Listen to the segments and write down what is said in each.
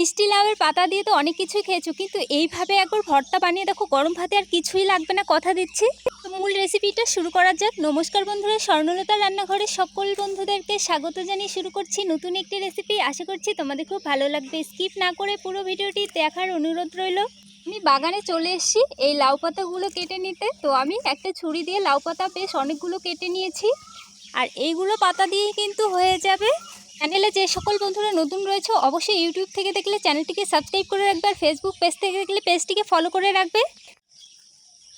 মিষ্টি লাউয়ের পাতা দিয়ে তো অনেক কিছুই খেয়েছো, কিন্তু এইভাবে একবার ভর্তা বানিয়ে দেখো, গরম ভাতে আর কিছুই লাগবে না, কথা দিচ্ছি। মূল রেসিপিটা শুরু করা যাক। নমস্কার বন্ধুরা, স্বর্ণলতা রান্নাঘরে সকল বন্ধুদেরকে স্বাগত জানিয়ে শুরু করছি নতুন একটি রেসিপি। আশা করছি তোমাদের খুব ভালো লাগবে। স্কিপ না করে পুরো ভিডিওটি দেখার অনুরোধ রইল। আমি বাগানে চলে এসেছি এই লাউ পাতাগুলো কেটে নিতে। তো আমি একটা ছুরি দিয়ে লাউ পাতা বেশ অনেকগুলো কেটে নিয়েছি। আর এইগুলো পাতা দিয়েই কিন্তু হয়ে যাবে। চ্যানেলে যে সকল বন্ধুরা নতুন রয়েছে, অবশ্যই ইউটিউব থেকে দেখলে চ্যানেলটিকে সাবস্ক্রাইব করে রাখবে আর ফেসবুক পেজ থেকে দেখলে পেজটিকে ফলো করে রাখবে।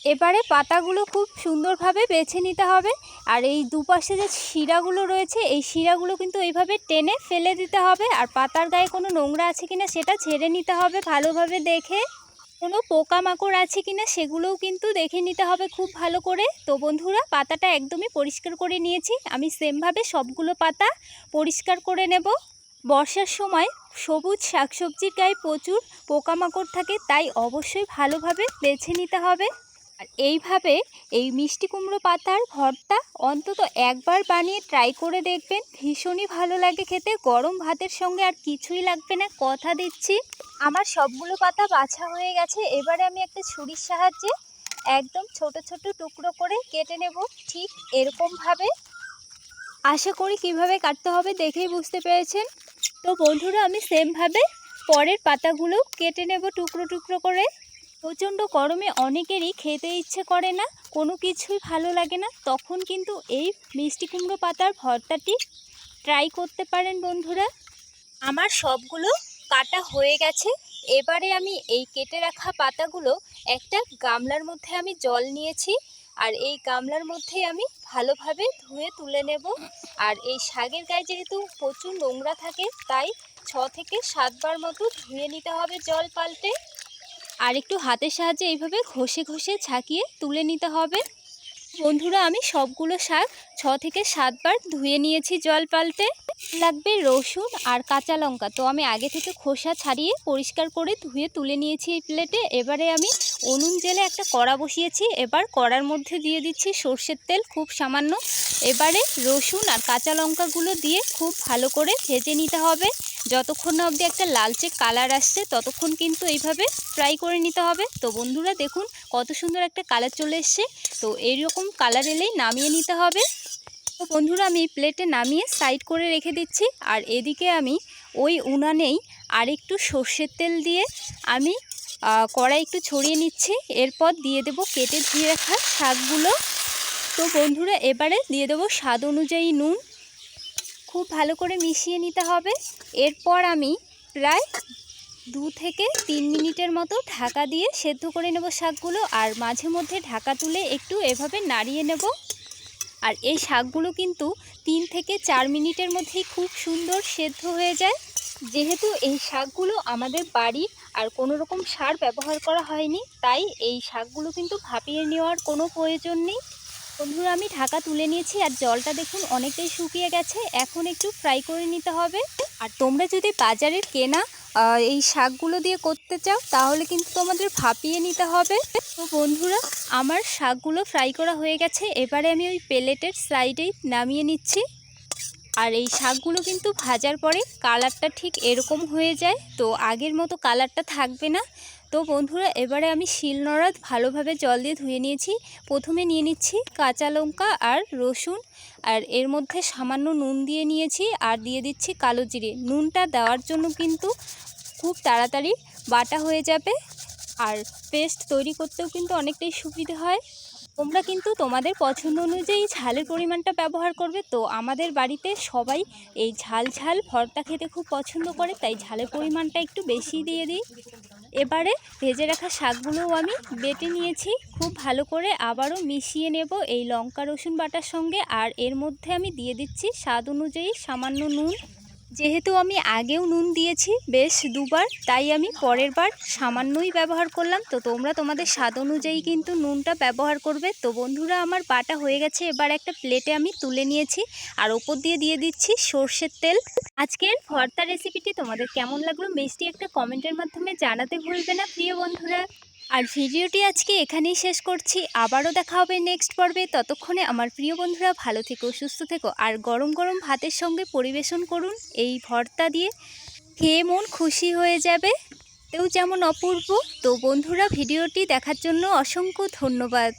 এবারে পাতাগুলো খুব সুন্দরভাবে বেছে নিতে হবে আর এই দুপাশে যে শিরাগুলো রয়েছে, এই শিরাগুলো কিন্তু এইভাবে টেনে ফেলে দিতে হবে আর পাতার গায়ে কোনো নোংরা আছে কিনা সেটা ছেড়ে নিতে হবে ভালোভাবে দেখে। কোনো পোকামাকড় আছে কিনা সেগুলোও কিন্তু দেখে নিতে হবে খুব ভালো করে। তো বন্ধুরা, পাতাটা একদমই পরিষ্কার করে নিয়েছি। আমি সেমভাবে সবগুলো পাতা পরিষ্কার করে নেব। বর্ষার সময় সবুজ শাকসবজির গায়ে প্রচুর পোকামাকড় থাকে, তাই অবশ্যই ভালোভাবে বেছে নিতে হবে। আর এইভাবে এই মিষ্টি কুমড়ো পাতার ভর্তা অন্তত একবার বানিয়ে ট্রাই করে দেখবেন। ভীষণই ভালো লাগে খেতে। গরম ভাতের সঙ্গে আর কিছুই লাগবে না। কথা দিচ্ছি, আমার সবগুলো পাতা বাছা হয়ে গেছে। এবারে আমি একটা ছুরির সাহায্যে একদম ছোট ছোট টুকরো করে কেটে নেব। ঠিক এরকমভাবে। আশা করি কীভাবে কাটতে হবে দেখেই বুঝতে পেরেছেন। তো বন্ধুরা, আমি সেমভাবে পরের পাতাগুলো কেটে নেব টুকরো টুকরো করে। প্রচণ্ড গরমে অনেকেরই খেতে ইচ্ছে করে না, কোনো কিছুই ভালো লাগে না। তখন কিন্তু এই মিষ্টি কুমড়ো পাতার ভর্তাটি ট্রাই করতে পারেন বন্ধুরা। আমার সবগুলো কাটা হয়ে গেছে। এবারে আমি এই কেটে রাখা পাতাগুলো একটা গামলার মধ্যে আমি জল নিয়েছি আর এই গামলার মধ্যে আমি ভালোভাবে ধুয়ে তুলে নেব। আর এই শাকের গায়ে যেহেতু প্রচুর নোংরা থাকে, তাই ছ থেকে সাতবার মতো ধুয়ে নিতে হবে জল পাল্টে। আর একটু হাতের সাহায্যে এইভাবে ঘষে ঘষে ছাকিয়ে তুলে নিতে হবে। বন্ধুরা, আমি সবগুলো শাক ছ থেকে সাতবার ধুয়ে নিয়েছি জল পাল্টে। লাগবে রসুন আর কাঁচা লঙ্কা। তো আমি আগে থেকে খোসা ছাড়িয়ে পরিষ্কার করে ধুয়ে তুলে নিয়েছি এই প্লেটে। এবারে আমি উনুন জেলে একটা কড়া বসিয়েছি। এবার কড়ার মধ্যে দিয়ে দিচ্ছি সর্ষের তেল, খুব সামান্য। এবারে রসুন আর কাঁচা লঙ্কাগুলো দিয়ে খুব ভালো করে ভেজে নিতে হবে। যতক্ষণ না অবধি একটা লালচে কালার আসছে, ততক্ষণ কিন্তু এইভাবে ফ্রাই করে নিতে হবে। তো বন্ধুরা, দেখুন কত সুন্দর একটা কালার চলে এসছে। তো এইরকম কালার এলেই নামিয়ে নিতে হবে। তো বন্ধুরা, আমি প্লেটে নামিয়ে সাইড করে রেখে দিচ্ছি। আর এদিকে আমি ওই উনানেই আর একটু সর্ষের তেল দিয়ে আমি কড়াই একটু ছড়িয়ে নিচ্ছি। এরপর দিয়ে দেব কেটে ধুয়ে রাখা শাকগুলো। তো বন্ধুরা, এবারে দিয়ে দেবো স্বাদ অনুযায়ী নুন। খুব ভালো করে মিশিয়ে নিতে হবে। এরপর আমি প্রায় দু থেকে তিন মিনিটের মতো ঢাকা দিয়ে সেদ্ধ করে নেব শাকগুলো আর মাঝে মধ্যে ঢাকা তুলে একটু এভাবে নাড়িয়ে নেব। আর এই শাকগুলো কিন্তু তিন থেকে চার মিনিটের মধ্যেই খুব সুন্দর সেদ্ধ হয়ে যায়। যেহেতু এই শাকগুলো আমাদের বাড়ির আর কোনো রকম সার ব্যবহার করা হয়নি, তাই এই শাকগুলো কিন্তু ভাপিয়ে নেওয়ার কোনো প্রয়োজন নেই। বন্ধুরা, আমি ঢাকা তুলে নিয়েছি আর জলটা দেখুন অনেকটাই শুকিয়ে গেছে। এখন একটু ফ্রাই করে নিতে হবে। আর তোমরা যদি বাজারের কেনা এই শাকগুলো দিয়ে করতে চাও, তাহলে কিন্তু তোমাদের ভাপিয়ে নিতে হবে। তো বন্ধুরা, আমার শাকগুলো ফ্রাই করা হয়ে গেছে। এবারে আমি ওই প্লেটের সাইডেই নামিয়ে নিচ্ছি। আর এই শাকগুলো কিন্তু ভাজার পরে কালারটা ঠিক এরকম হয়ে যায়। তো আগের মতো কালারটা থাকবে না। তো বন্ধুরা, এবারে আমি শিলনোড়া ভালোভাবে জল দিয়ে ধুয়ে নিয়েছি। প্রথমে নিয়ে নিচ্ছি কাঁচা লঙ্কা আর রসুন আর এর মধ্যে সামান্য নুন দিয়ে নিয়েছি আর দিয়ে দিচ্ছি কালো জিরে। নুনটা দেওয়ার জন্য কিন্তু খুব তাড়াতাড়ি বাটা হয়ে যাবে আর পেস্ট তৈরি করতেও কিন্তু অনেকটাই সুবিধে হয়। তোমরা কিন্তু তোমাদের পছন্দ অনুযায়ী ঝালের পরিমাণটা ব্যবহার করবে। তো আমাদের বাড়িতে সবাই এই ঝাল ঝাল ভর্তা খেতে খুব পছন্দ করে, তাই ঝালের পরিমাণটা একটু বেশি দিয়ে দিই। এবারে ভেজে রাখা শাকগুলোও আমি বেটে নিয়েছি। খুব ভালো করে আবারও মিশিয়ে নেব এই লঙ্কা রসুন বাটার সঙ্গে। আর এর মধ্যে আমি দিয়ে দিচ্ছি স্বাদ অনুযায়ী সামান্য নুন। যেহেতু আমি আগেও নুন দিয়েছি, বেশ দুবার, তাই আমি পরের বার সামান্যই ব্যবহার করলাম। তো তোমরা তোমাদের স্বাদ অনুযায়ী কিন্তু নুনটা ব্যবহার করবে। তো বন্ধুরা, আমার বাটা হয়ে গেছে, এবার একটা প্লেটে আমি তুলে নিয়েছি। আর ওপর দিয়ে দিয়ে দিচ্ছি সর্ষের তেল। আজকের ভর্তা রেসিপিটি তোমাদের কেমন লাগল, মিষ্টি একটা কমেন্টের মাধ্যমে জানাতে ভুলবে না, প্রিয় বন্ধুরা। আর ভিডিওটি আজকে এখানেই শেষ করছি। আবারও দেখা হবে নেক্সট পর্বে। ততক্ষণে আমার প্রিয় বন্ধুরা, ভালো থেকো, সুস্থ থেকো। আর গরম গরম ভাতের সঙ্গে পরিবেশন করুন এই ভর্তা দিয়ে। খেয়ে মন খুশি হয়ে যাবে। তেও যেমন অপূর্ব। তো বন্ধুরা, ভিডিওটি দেখার জন্য অসংখ্য ধন্যবাদ।